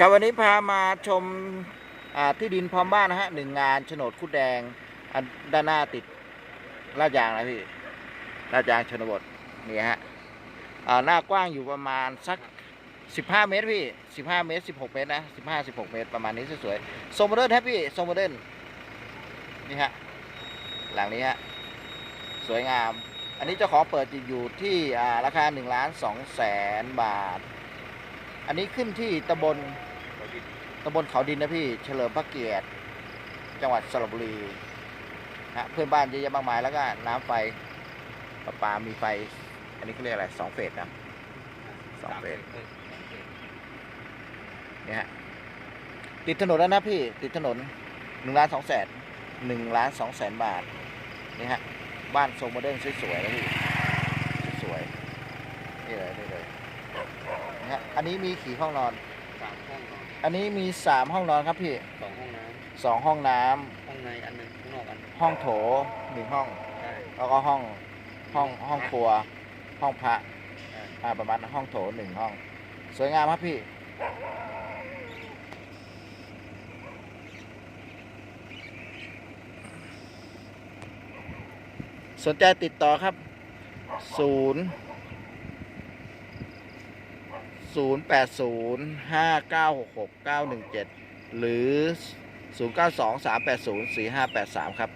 ครับวันนี้พามาชมที่ดินพร้อมบ้านนะฮะหนึ่งงานโฉนดคุดแดงด้านหน้าติดลาดยางนะพี่ลาดยางชนบทนี่ฮะหน้ากว้างอยู่ประมาณสัก 15 เมตรพี่ 15 เมตร 16 เมตรนะ15 16 เมตรประมาณนี้สวยๆทรงโมเดิร์นครับพี่ทรงโมเดิร์นนี่ฮะหลังนี้ฮะสวยงาม อันนี้เจ้าของเปิดอยู่ที่อ่าราคา1ล้าน2แสนบาท อันนี้ขึ้นที่ตำบล ตำบลเขาดินนะพี่ เฉลิมพระเกียรติ จังหวัดสระบุรีฮะเพื่อนบ้านเยอะแยะมากมายแล้วก็น้ำไฟประปามีไฟ อันนี้เขาเรียกอะไรสองเฟสนะสองเฟสเนี่ยติดถนนแล้วนะพี่ ติดถนนหนึ่งล้านสองแสนหนึ่งล้านสองแสนบาทนี่ฮะบ้านทรงโมเดิร์นสวยๆนะพี่สวยๆนี่เลยนี่เลยนะฮะอันนี้มีกี่ห้องนอน สามห้องนอนอันนี้มีสามห้องนอนครับพี่สองห้องน้สองห้องน้ำำห้องในอันหนึ่งข้างนอกอันหนึ่งห้องโถหนึ่งห้อง ใช่แล้วก็ห้องห้องห้องครัว ห้องพระใช่อ่าประมาณห้องโถหนึ่งห้อง สวยงามครับพี่ สนใจติดต่อครับศู นย์ศูนย์แปดศูนย์ห้าเก้าหกหกเก้าหนึ่งเจ็ดหรือศูนย์เก้าสองสามแปดศูนย์สี่ห้าแปดสามครับ